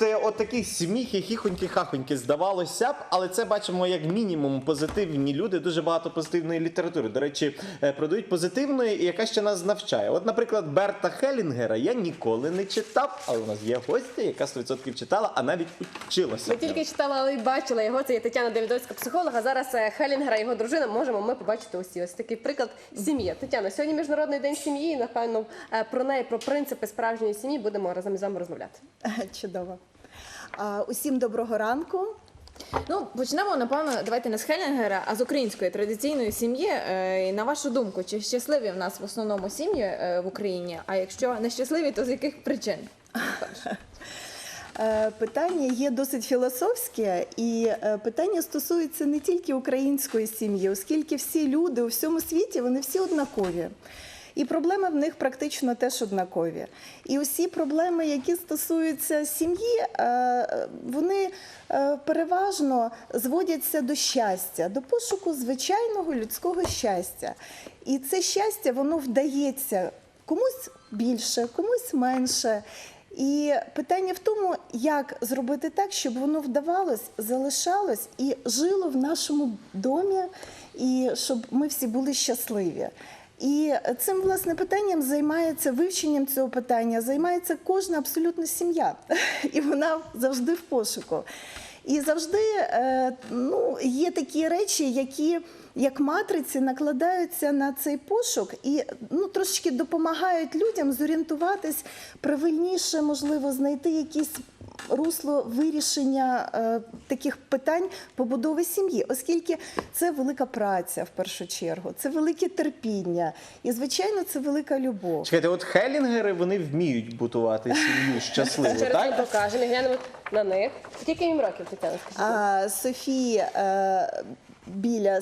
бачите, от такі сміхи, хіхоньки, хахоньки, здавалося б, але це бачимо як мінімум позитивні люди, дуже багато позитивної літератури. До речі, е, продають позитивної, і яка ще нас навчає. От, наприклад, Берта Хелінгера я ніколи не читав, але у нас є гостя, яка 100% читала, а навіть училася. Не тільки читала, але й бачила його. Це є Тетяна Давідовська, психолога. Зараз е, Хелінгера, його дружина, можемо ми побачити усі. Ось такий приклад сім'ї. Тетяна, сьогодні міжнародний день сім'ї. і, Напевно, е, про неї, про принципи справжньої сім'ї будемо разом з вами розмовляти. Чудово. А, Усім доброго ранку. Ну, почнемо, напевно, давайте не з Хелінгера, а з української традиційної сім'ї. Е, і На вашу думку, чи щасливі в нас в основному сім'ї е, в Україні? А якщо нещасливі, то з яких причин? Е, Питання є досить філософське, і е, питання стосується не тільки української сім'ї, оскільки всі люди у всьому світі вони всі однакові. І проблеми в них практично теж однакові. І усі проблеми, які стосуються сім'ї, е, вони е, переважно зводяться до щастя, до пошуку звичайного людського щастя. І це щастя воно вдається комусь більше, комусь менше. І питання в тому, як зробити так, щоб воно вдавалось, залишалось і жило в нашому домі, і щоб ми всі були щасливі. І цим власне питанням займається вивченням цього питання, займається кожна абсолютно сім'я, і вона завжди в пошуку. І завжди е, ну, є такі речі, які як матриці накладаються на цей пошук і ну, трошечки допомагають людям зорієнтуватись, правильніше, можливо, знайти якісь русло вирішення е, таких питань побудови сім'ї, оскільки це велика праця в першу чергу, це велике терпіння і, звичайно, це велика любов. Чекайте, от Хелінгери вони вміють будувати сім'ю щасливо, так? це покажемо глянемо на них. Скільки їм років, Тетяна? Скажіть? А Софії е, біля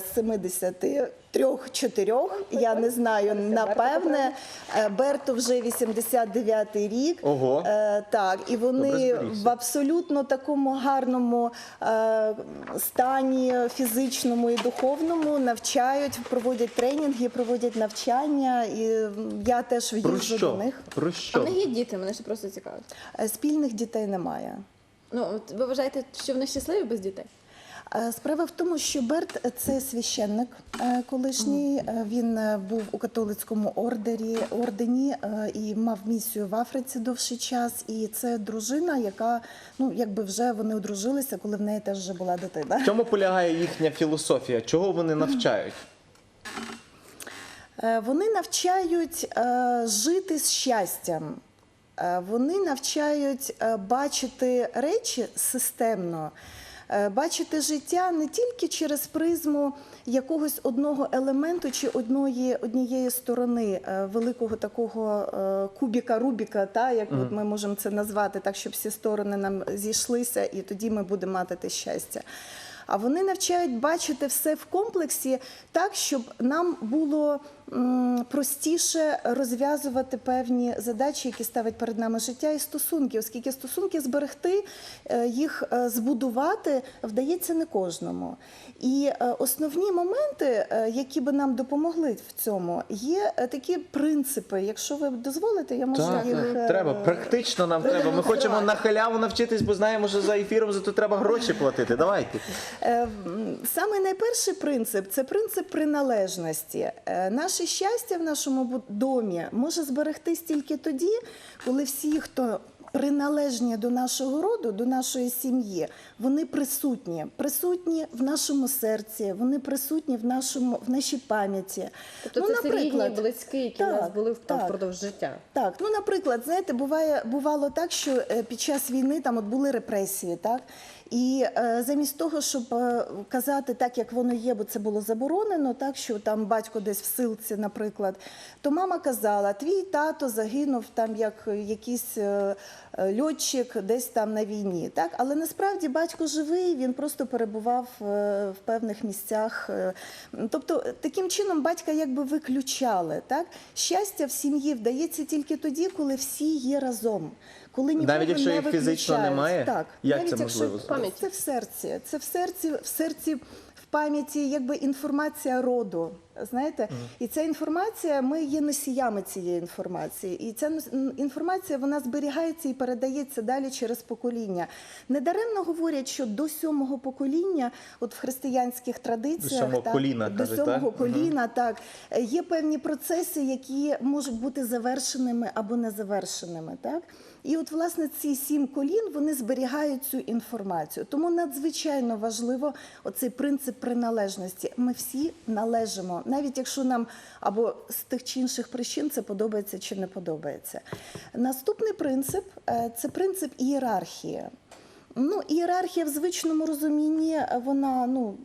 73-4, я не знаю, напевне. Е, Берту вже 89-й рік. Ого. Е, так, і вони в абсолютно такому гарному е, стані фізичному і духовному навчають, проводять тренінги, проводять навчання. І я теж в'їжджу до них. Про А що? в них є діти, мене ще просто цікавить. Спільних дітей немає. Ну, ви вважаєте, що вони щасливі без дітей? Е, Справа в тому, що Берт це священник е, колишній. Е, Він е, був у католицькому ордері ордені е, і мав місію в Африці довший час. І це дружина, яка ну якби вже вони одружилися, коли в неї теж вже була дитина. В чому полягає їхня філософія? Чого вони навчають? Е, Вони навчають е, жити з щастям. Е, Вони навчають е, бачити речі системно, е, бачити життя не тільки через призму якогось одного елементу чи одної, однієї сторони е, великого такого е, кубіка Рубіка, та, як от ми можемо це назвати, так, щоб всі сторони нам зійшлися, і тоді ми будемо мати те щастя. А вони навчають бачити все в комплексі так, щоб нам було простіше розв'язувати певні задачі, які ставить перед нами життя і стосунки, оскільки стосунки зберегти, е, їх е, збудувати вдається не кожному. І е, основні моменти, які би нам допомогли в цьому, є такі принципи. Якщо ви дозволите, я можу Так, їх треба. Практично нам треба. Ми хочемо на халяву навчитись, бо знаємо, що за ефіром зато треба гроші платити. Давайте. Саме найперший принцип це принцип приналежності. Е, Наше щастя в нашому домі може зберегтись тільки тоді, коли всі, хто приналежні до нашого роду, до нашої сім'ї, вони присутні, присутні в нашому серці, вони присутні в нашому в нашій пам'яті. Тобто це все рідні, близькі, які в нас були так. впродовж життя. Так, ну наприклад, знаєте, буває бувало так, що е, під час війни там от були репресії, так і е, замість того, щоб е, казати так, як воно є, бо це було заборонено, так що там батько десь в силці, наприклад, то мама казала: твій тато загинув там як якийсь е, льотчик десь там на війні. Так, але насправді батько живий, він просто перебував е, в певних місцях. е. Тобто, таким чином батька якби виключали. Так, щастя в сім'ї вдається тільки тоді, коли всі є разом. Коли нікого Навіть якщо не їх фізично виключають. немає? так Як навіть це якщо можливо? В пам'яті. це в серці, це в серці, в серці пам'яті якби інформація роду. Знаєте, і ця інформація, ми є носіями цієї інформації. І ця інформація вона зберігається і передається далі через покоління. Недаремно говорять, що до сьомого покоління, от в християнських традиціях, сьомого так, коліна, до сьомого так? коліна, так е, є певні процеси, які можуть бути завершеними або не завершеними. Так? І от власне ці сім колін вони зберігають цю інформацію. Тому надзвичайно важливо оцей принцип приналежності. Ми всі належимо, навіть якщо нам або з тих чи інших причин це подобається чи не подобається. Наступний принцип е, це принцип ієрархії. Ну, ієрархія в звичному розумінні е, вона ну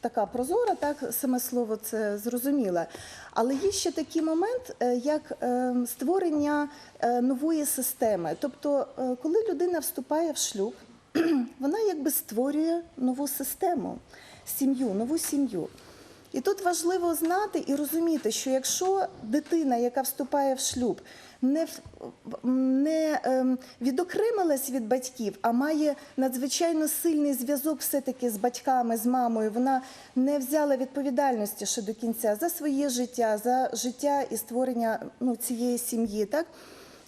така прозора, так саме слово це зрозуміле. Але є ще такий момент, е, як е, створення нової системи. Тобто, коли людина вступає в шлюб, вона якби створює нову систему, сім'ю, нову сім'ю. І тут важливо знати і розуміти, що якщо дитина, яка вступає в шлюб, не, не ем, відокремилась від батьків, а має надзвичайно сильний зв'язок все-таки з батьками, з мамою, вона не взяла відповідальності ще до кінця за своє життя, за життя і створення ну, цієї сім'ї, так?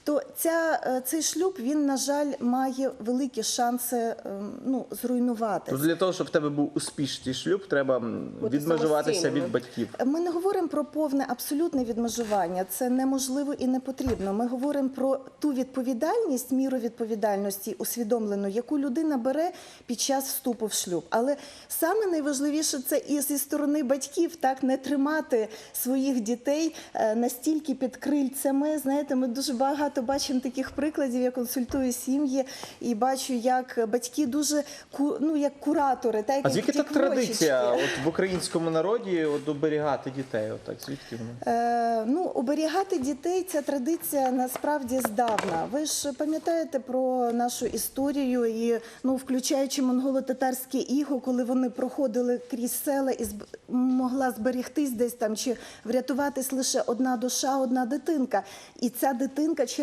То ця, е, цей шлюб, він, на жаль, має великі шанси ем, ну, зруйнуватися. Тож для того, щоб в тебе був успішний шлюб, треба Бути відмежуватися від батьків. Ми не говоримо про повне абсолютне відмежування. Це неможливо і не потрібно. Ми говоримо про ту відповідальність, міру відповідальності, усвідомлену, яку людина бере під час вступу в шлюб. Але саме найважливіше це і зі сторони батьків, так не тримати своїх дітей е, настільки під крильцями. Знаєте, ми дуже багато бачимо таких прикладів. Я консультую сім'ї і бачу, як батьки дуже ну як куратори, так А звідки так традиція от в українському народі от, оберігати дітей? Отак, звідки воно? Е, ну, оберігати дітей ця традиція насправді здавна. Ви ж пам'ятаєте про нашу історію і ну, включаючи монголо-татарське іго, коли вони проходили крізь села і зб... могла зберегтись десь там чи врятуватись лише одна душа, одна дитинка. І ця дитинка через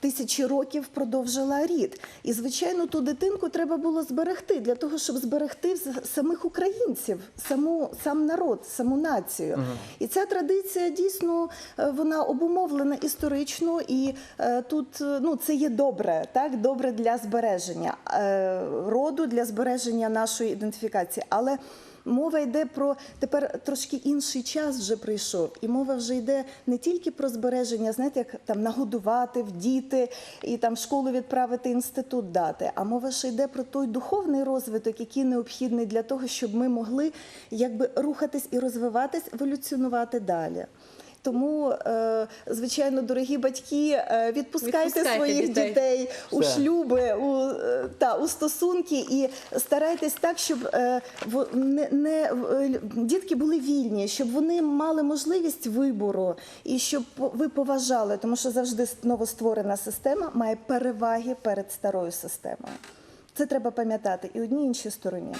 тисячі років продовжила рід. І, звичайно, ту дитинку треба було зберегти для того, щоб зберегти самих українців, саму, сам народ, саму націю. І ця традиція дійсно е, вона обумовлена історично, і е, тут е, ну, це є добре, так? добре для збереження е, роду, для збереження нашої ідентифікації. Але Мова йде про тепер трошки інший час вже прийшов, і мова вже йде не тільки про збереження, знаєте, як там нагодувати, вдіти і там школу відправити інститут дати. А мова ще йде про той духовний розвиток, який необхідний для того, щоб ми могли якби рухатись і розвиватись, еволюціонувати далі. Тому, е, звичайно, дорогі батьки, е, відпускайте, Відпускайте своїх дітей. дітей у Все. шлюби, у, е, та, у стосунки і старайтесь так, щоб не, не, дітки були вільні, щоб вони мали можливість вибору і щоб по- ви поважали, тому що завжди новостворена система має переваги перед старою системою. Це треба пам'ятати і одній і іншій стороні.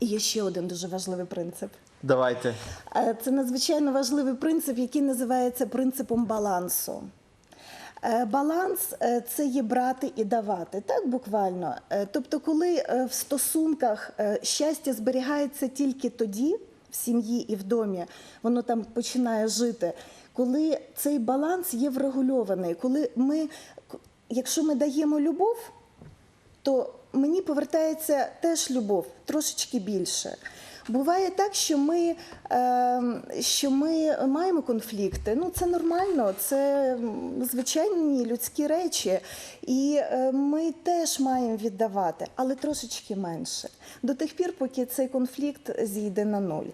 І є ще один дуже важливий принцип. Давайте. Е, Це надзвичайно важливий принцип, який називається принципом балансу. Е, Баланс е, це є брати і давати, так буквально. Тобто, коли в стосунках щастя зберігається тільки тоді, в сім'ї і в домі, воно там починає жити, коли цей баланс є врегульований, коли ми, якщо ми даємо любов, то мені повертається теж любов трошечки більше. Буває так, що ми, е, що ми маємо конфлікти. Ну це нормально, це звичайні людські речі. І е, ми теж маємо віддавати, але трошечки менше. До тих пір, поки цей конфлікт зійде на нуль.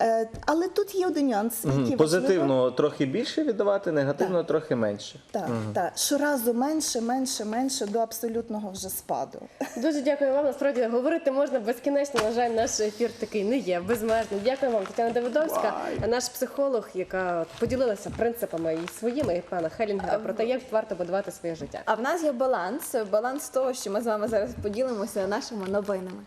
Е, але тут є один нюанс, який Мгм. важливо. Позитивно трохи більше віддавати, негативно трохи менше. Так, так. Щоразу менше, менше, менше до абсолютного вже спаду. Дуже дякую вам. Насправді говорити можна безкінечно. На жаль, наш ефір такий не є безмежний. Дякую вам, Тетяна Давидовська, наш психолог, яка поділилася принципами і своїми, і пана Хелінгера про те, як варто будувати своє життя. А в нас є баланс, баланс того, що ми з вами зараз поділимося нашими новинами.